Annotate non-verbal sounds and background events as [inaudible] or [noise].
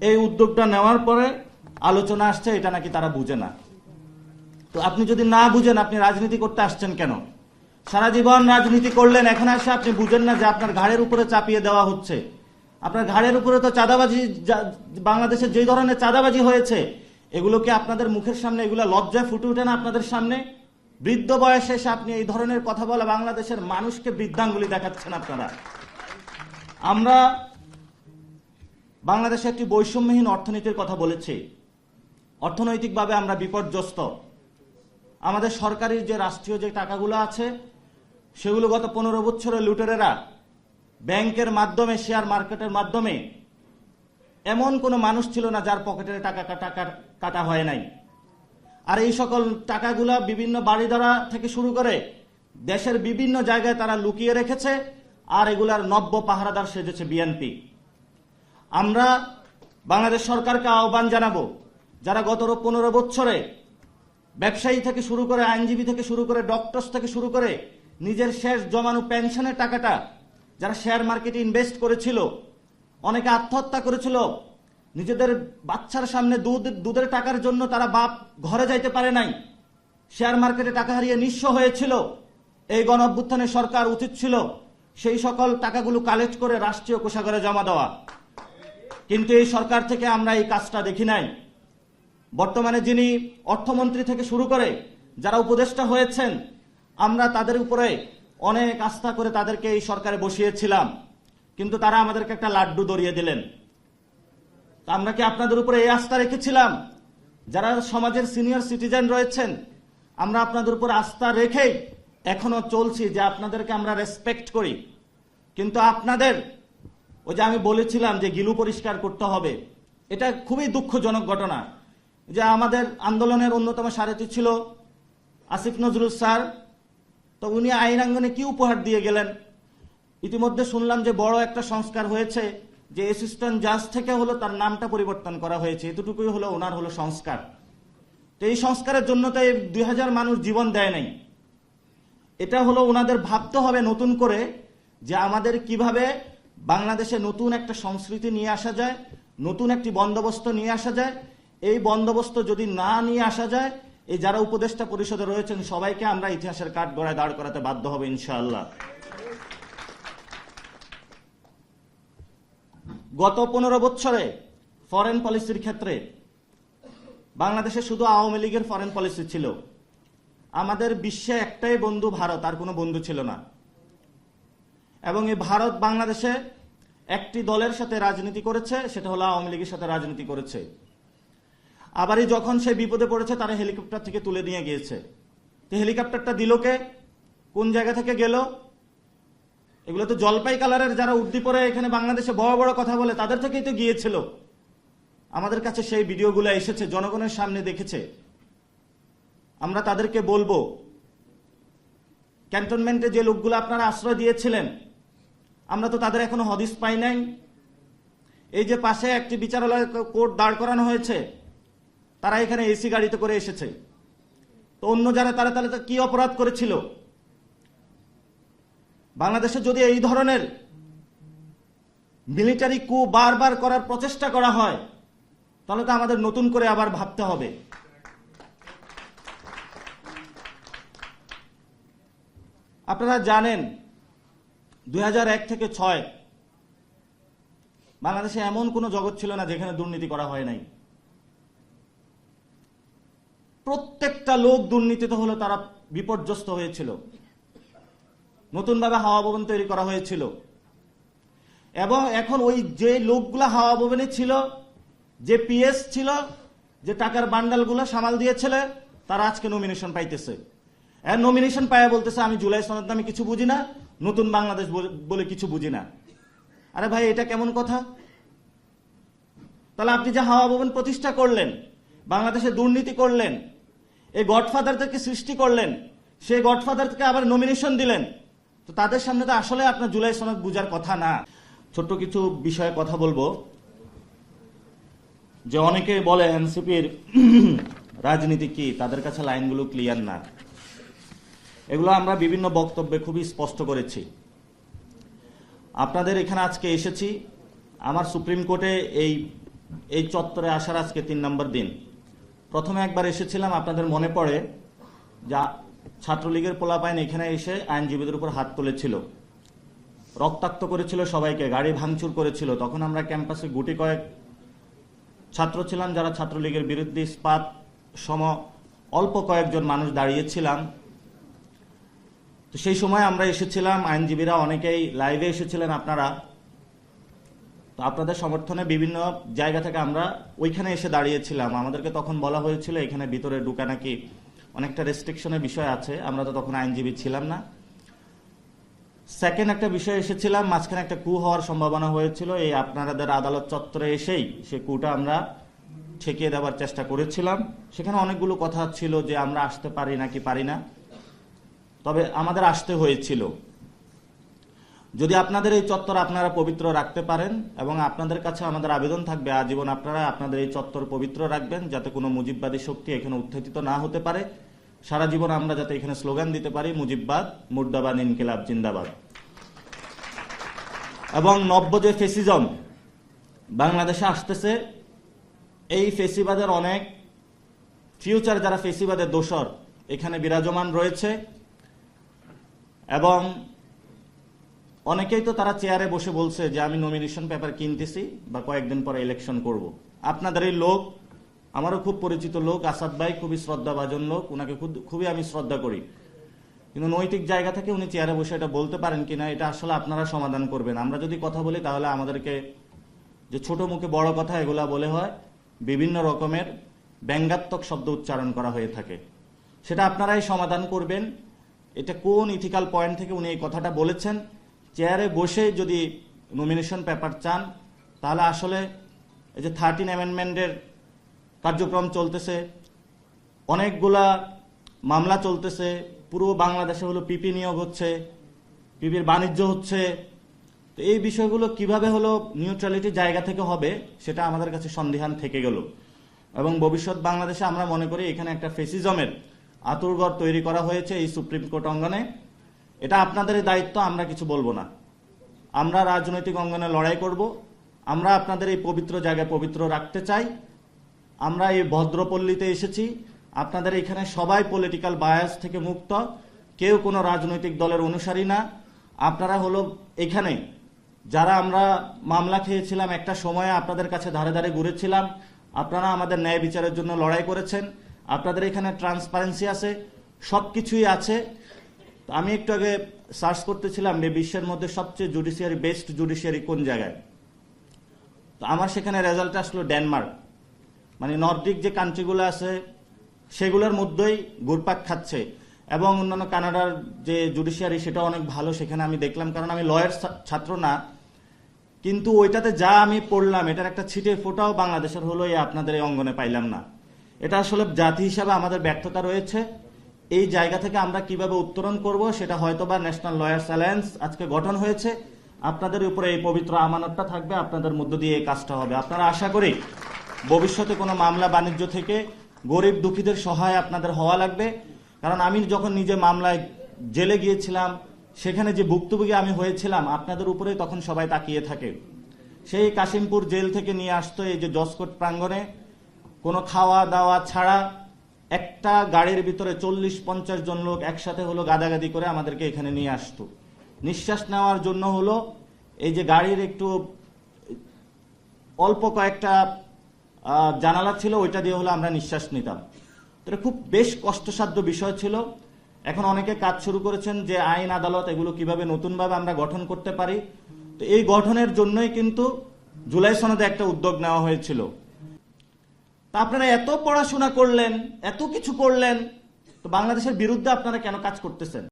এই উদ্যোগটা নেওয়ার পরে আলোচনা আসছে, এটা নাকি তারা বুঝে না। তো আপনি যদি না বুঝেন, আপনি রাজনীতি করতে আসছেন কেন? সারা জীবন রাজনীতি করলেন, এখন আসে আপনি বুঝেন না যে আপনার ঘাড়ের উপরে চাপিয়ে দেওয়া হচ্ছে। আপনার ঘাড়ের উপরে তো চাঁদাবাজি, যা- বাংলাদেশে যে ধরনের চাঁদাবাজি হয়েছে এগুলোকে আপনাদের মুখের সামনে, এগুলো লজ্জায় ফুটে ওঠে না আপনাদের সামনে? বৃদ্ধ বয়সে এসে আপনি এই ধরনের কথা বলা বাংলাদেশের মানুষকে বৃদ্ধাঙ্গুলি দেখাচ্ছেন আপনারা। আমরা বাংলাদেশে একটি বৈষম্যহীন অর্থনীতির কথা বলেছি। অর্থনৈতিকভাবে আমরা বিপর্যস্ত। আমাদের সরকারি যে রাষ্ট্রীয় যে টাকাগুলো আছে, সেগুলো গত পনেরো বছরে লুটেরেরা ব্যাংকের মাধ্যমে, শেয়ার মার্কেটের মাধ্যমে এমন কোনো মানুষ ছিল না যার পকেটের টাকা কাটা কাটা হয় নাই। আর এই সকল টাকাগুলা বিভিন্ন বাড়িধারা থেকে শুরু করে দেশের বিভিন্ন জায়গায় তারা লুকিয়ে রেখেছে, আর এগুলার নব্য পাহারাদার সেজেছে বিএনপি। আমরা বাংলাদেশ সরকারকে আহ্বান জানাব, যারা গত পনেরো বছরে ব্যবসায়ী থেকে শুরু করে আইনজীবী থেকে শুরু করে ডক্টরস থেকে শুরু করে নিজের শেষ জমানো পেনশনের টাকাটা যারা শেয়ার মার্কেটে ইনভেস্ট করেছিল, অনেকে আত্মহত্যা করেছিল, নিজেদের বাচ্চার সামনে দুধ, দুধের টাকার জন্য তারা বাপ ঘরে যাইতে পারে নাই শেয়ার মার্কেটে টাকা হারিয়ে নিঃস্ব হয়েছিল, এই গণ সরকার উচিত ছিল সেই সকল টাকাগুলো কালেক্ট করে রাষ্ট্রীয় কোষাগারে জমা দেওয়া। কিন্তু এই সরকার থেকে আমরা এই কাজটা দেখি নাই। বর্তমানে যিনি অর্থমন্ত্রী থেকে শুরু করে যারা উপদেষ্টা হয়েছেন, আমরা তাদের উপরে অনেক আস্থা করে তাদেরকে এই সরকারে বসিয়েছিলাম। কিন্তু তারা আমাদেরকে একটা লাড্ডু দরিয়ে দিলেন। তা আমরা কি আপনাদের উপরে এই আস্থা রেখেছিলাম? যারা সমাজের সিনিয়র সিটিজেন রয়েছেন, আমরা আপনাদের উপর আস্থা রেখেই এখনও চলছি যে আপনাদেরকে আমরা রেসপেক্ট করি। কিন্তু আপনাদের ওই যে আমি বলেছিলাম যে গিলু পরিষ্কার করতে হবে, এটা খুবই দুঃখজনক ঘটনা। যে আমাদের আন্দোলনের অন্যতম সারথি ছিল আসিফ নজরুল স্যার, তো উনি আইনাঙ্গনে কি উপহার দিয়ে গেলেন? ইতিমধ্যে শুনলাম যে বড় একটা সংস্কার হয়েছে, যে অ্যাসিস্ট্যান্ট জাজ থেকে হলো তার নামটা পরিবর্তন করা হয়েছে, এতটুকুই হলো ওনার হলো সংস্কার। তো এই সংস্কারের জন্য তো এই দুই হাজার মানুষ জীবন দেয় নাই। এটা হলো ওনাদের ভাবতে হবে নতুন করে যে আমাদের কীভাবে বাংলাদেশে নতুন একটা সংস্কৃতি নিয়ে আসা যায়, নতুন একটি বন্দোবস্ত নিয়ে আসা যায়। এই বন্দোবস্ত যদি না নিয়ে আসা যায়, এই যারা উপদেষ্টা পরিষদে রয়েছেন, সবাইকে আমরা ইতিহাসের কাঠ গড়ায় দাঁড় করাতে বাধ্য হবে ইনশাআল্লাহ। গত পনেরো বছরে ফরেন পলিসির ক্ষেত্রে বাংলাদেশে শুধু আওয়ামী লীগের ফরেন পলিসি ছিল। আমাদের বিশ্বে একটাই বন্ধু ভারত, আর কোনো বন্ধু ছিল না। এবং এই ভারত বাংলাদেশে একটি দলের সাথে রাজনীতি করেছে, সেটা হলো আওয়ামী লীগের সাথে রাজনীতি করেছে। আবারই যখন সে বিপদে পড়েছে, তারা হেলিকপ্টার থেকে তুলে নিয়ে গিয়েছে। তো হেলিকপ্টারটা দিল কে? কোন জায়গা থেকে গেল? এগুলো তো জলপাই কালারের যারা উর্দি পরে এখানে বাংলাদেশে বড় বড় কথা বলে, তাদের থেকেই তো গিয়েছিল। আমাদের কাছে সেই ভিডিওগুলো এসেছে, জনগণের সামনে দেখেছে। আমরা তাদেরকে বলব, ক্যান্টনমেন্টে যে লোকগুলো আপনারা আশ্রয় দিয়েছিলেন আমরা তো তাদের এখনও হদিস পাই নাই। এই যে পাশে একটি বিচারালয় কোর্ট দাঁড় করানো হয়েছে, তারা এখানে এসি গাড়িতে করে এসেছে। তো অন্য যারা, তারা তাহলে কি অপরাধ করেছিল? বাংলাদেশে যদি এই ধরনের মিলিটারি কু বারবার করার প্রচেষ্টা করা হয়, তাহলে তো আমাদের নতুন করে আবার ভাবতে হবে। আপনারা জানেন এক থেকে ছয়, বাংলাদেশে এমন কোনো জগৎ ছিল না যেখানে দুর্নীতি করা হয় নাই। প্রত্যেকটা লোক দুর্নীতিতে হলো তারা বিপর্যস্ত হয়েছিল। নতুনভাবে হাওয়া ভবন তৈরি করা হয়েছিল। এবং এখন ওই যে লোকগুলা হাওয়া ভবনে ছিল, যে পিএস ছিল, যে টাকার বান্ডালগুলো সামাল দিয়েছিল, তারা আজকে নমিনেশন পাইতেছে। নমিনেশন পায়া বলতেছে, আমি জুলাই সনদ আমি কিছু বুঝি না। নতুন বাংলাদেশ বলে- কিছু বুঝি না। আরে ভাই, এটা কেমন কথা? তাহলে আপনি যে হাওয়া ভবন প্রতিষ্ঠা করলেন, বাংলাদেশে দুর্নীতি করলেন, এই গডফাদারদেরকে সৃষ্টি করলেন, সেই গডফাদারকে আবার নমিনেশন দিলেন, তো তাদের সামনে তো আসলে আপনার জুলাই সনদ বুঝার কথা না। ছোট্ট কিছু বিষয়ে কথা বলব। যে অনেকে বলে এনসিপির [clears throat] রাজনীতি কি, তাদের কাছে লাইনগুলো ক্লিয়ার না। এগুলো আমরা বিভিন্ন বক্তব্যে খুবই স্পষ্ট করেছি। আপনাদের এখানে আজকে এসেছি। আমার সুপ্রিম কোর্টে এই এই চত্বরে আসার আজকে তিন নম্বর দিন। প্রথমে একবার এসেছিলাম, আপনাদের মনে পড়ে যা ছাত্রলীগের পোলাপাইন এখানে এসে আইনজীবীদের উপর হাত তুলেছিল। রক্তাক্ত করেছিল সবাইকে, গাড়ি ভাঙচুর করেছিল। তখন আমরা ক্যাম্পাসে গুটি কয়েক ছাত্র ছিলাম যারা ছাত্রলীগের বিরুদ্ধে ইস্পাত সম অল্প কয়েকজন মানুষ দাঁড়িয়েছিলাম। তো সেই সময় আমরা এসেছিলাম, আইনজীবীরা অনেকেই লাইভে এসেছিলেন আপনারা। তো আপনাদের সমর্থনে বিভিন্ন জায়গা থেকে আমরা ওইখানে এসে দাঁড়িয়েছিলাম। আমাদেরকে তখন বলা হয়েছিল, এখানে ভিতরে ঢুকা নাকি অনেকটা রেস্ট্রিকশনের বিষয় আছে। আমরা তো তখন আইনজীবী ছিলাম না। সেকেন্ড একটা বিষয় এসেছিলাম, মাঝখানে একটা কু হওয়ার সম্ভাবনা হয়েছিল। এই আপনাদের আদালত চত্বরে এসেই সে কুটা আমরা ঠেকিয়ে দেওয়ার চেষ্টা করেছিলাম। সেখানে অনেকগুলো কথা ছিল যে আমরা আসতে পারি নাকি পারি না। তবে আমাদের আসতে হয়েছিল। যদি আপনাদের এই চত্বর আপনারা পবিত্র রাখতে পারেন এবং আপনাদের কাছে আমাদের আবেদন থাকবে, আজীবন আপনারা আপনাদের এই চত্বর পবিত্র রাখবেন যাতে কোনো মুজিববাদী শক্তি এখানে উত্থিত না হতে পারে। সারা জীবন আমরা যাতে এখানে স্লোগান দিতে পারি, মুজিববাদ, মুর্দাবাদ, ইনকিলাব, জিন্দাবাদ। এবং নব্য যে ফেসিজম বাংলাদেশে আসতেছে, এই ফেসিবাদের অনেক ফিউচার যারা ফেসিবাদের দোসর এখানে বিরাজমান রয়েছে। এবং অনেকেই তো তারা চেয়ারে বসে বলছে যে আমি নমিনেশন পেপার কিনতেছি বা কয়েকদিন পরে ইলেকশন করব। আপনাদের এই লোক, আমারও খুব পরিচিত লোক, আসাদ ভাই খুবই শ্রদ্ধাভাজন লোক ওনাকে খুব- খুবই আমি শ্রদ্ধা করি। কিন্তু নৈতিক জায়গা থেকে উনি চেয়ারে বসে এটা বলতে পারেন কিনা, এটা আসলে আপনারা সমাধান করবেন। আমরা যদি কথা বলি তাহলে আমাদেরকে যে ছোট মুখে বড় কথা এগুলা বলে হয়, বিভিন্ন রকমের ব্যঙ্গাত্মক শব্দ উচ্চারণ করা হয়ে থাকে। সেটা আপনারাই সমাধান করবেন। এটা কোন ইথিক্যাল পয়েন্ট থেকে উনি এই কথাটা বলেছেন? চেয়ারে বসে যদি নমিনেশন পেপার চান, তাহলে আসলে এই যে থার্টিন অ্যামেন্ডমেন্টের কার্যক্রম চলতেছে, অনেকগুলা মামলা চলতেছে, পুরো বাংলাদেশে হলো পিপি নিয়োগ হচ্ছে পিপির বাণিজ্য হচ্ছে। তো এই বিষয়গুলো কীভাবে হলো নিউট্রালিটি জায়গা থেকে হবে, সেটা আমাদের কাছে সন্দেহান থেকে গেল। এবং ভবিষ্যৎ বাংলাদেশে আমরা মনে করি এখানে একটা ফেসিজমের আতুরঘর তৈরি করা হয়েছে এই সুপ্রিম কোর্ট অঙ্গনে। এটা আপনাদের দায়িত্ব, আমরা কিছু বলব না। আমরা রাজনৈতিক অঙ্গনে লড়াই করব। আমরা আপনাদের এই পবিত্র জায়গায় পবিত্র রাখতে চাই। আমরা এই ভদ্রপল্লীতে এসেছি। আপনাদের এখানে সবাই পলিটিক্যাল বায়াস থেকে মুক্ত। কেউ কোনো রাজনৈতিক দলের অনুসারী না। আপনারা হলো এখানে। যারা আমরা মামলা খেয়েছিলাম, একটা সময়ে আপনাদের কাছে ধারে ধারে ঘুরেছিলাম। আপনারা আমাদের ন্যায় বিচারের জন্য লড়াই করেছেন। আপনাদের এখানে ট্রান্সপারেন্সি আছে সব কিছুই আছে আমি একটু আগে সার্চ করতেছিলাম যে বিশ্বের মধ্যে সবচেয়ে জুডিশিয়ারি বেস্ট জুডিশিয়ারি কোন জায়গায়। তো আমার সেখানে রেজাল্ট আসলো ডেনমার্ক মানে নর্ডিক যে কান্ট্রিগুলো আছে, সেগুলোর মধ্যেই ঘুরপাক খাচ্ছে। এবং অন্যান্য কানাডার যে জুডিশিয়ারি সেটা অনেক ভালো, সেখানে আমি দেখলাম, কারণ আমি লয়ার ছাত্র না। কিন্তু ওইটাতে যা আমি পড়লাম, এটার একটা ছিটে ফোটাও বাংলাদেশের হলো আপনাদের এই অঙ্গনে পাইলাম না। এটা আসলে জাতি হিসাবে আমাদের ব্যর্থতা রয়েছে। এই জায়গা থেকে আমরা কীভাবে উত্তরণ করব সেটা হয়তোবা ন্যাশনাল লয়ার্স অ্যালায়েন্স আজকে গঠন হয়েছে। আপনাদের উপরে এই পবিত্র আমানতটা থাকবে, আপনাদের মধ্য দিয়ে এই কাজটা হবে। আপনারা আশা করি ভবিষ্যতে কোনো মামলা বাণিজ্য থেকে গরিব দুঃখীদের সহায় আপনাদের হওয়া লাগবে। কারণ আমি যখন নিজে মামলায় জেলে গিয়েছিলাম, সেখানে যে ভুক্তভোগী আমি হয়েছিলাম, আপনাদের উপরে তখন সবাই তাকিয়ে থাকে। সেই কাশিমপুর জেল থেকে নিয়ে আসতো এই যে জসকোট প্রাঙ্গণে কোনো খাওয়া দাওয়া ছাড়া একটা গাড়ির ভিতরে চল্লিশ, পঞ্চাশ জন লোক একসাথে হলো গাদাগাদি করে আমাদেরকে এখানে নিয়ে আসতো। নিঃশ্বাস নেওয়ার জন্য হলো এই যে গাড়ির একটু অল্প কয়েকটা জানালা ছিল, ওইটা দিয়ে হলো আমরা নিঃশ্বাস নিতাম। তো খুব বেশ কষ্টসাধ্য বিষয় ছিল। এখন অনেকে কাজ শুরু করেছেন যে আইন, আদালত এগুলো কীভাবে নতুনভাবে আমরা গঠন করতে পারি। তো এই গঠনের জন্যই কিন্তু জুলাই সনদে একটা উদ্যোগ নেওয়া হয়েছিল। তা আপনারা এত পড়াশোনা করলেন, এত কিছু করলেন, তো বাংলাদেশের বিরুদ্ধে আপনারা কেন কাজ করতেছেন?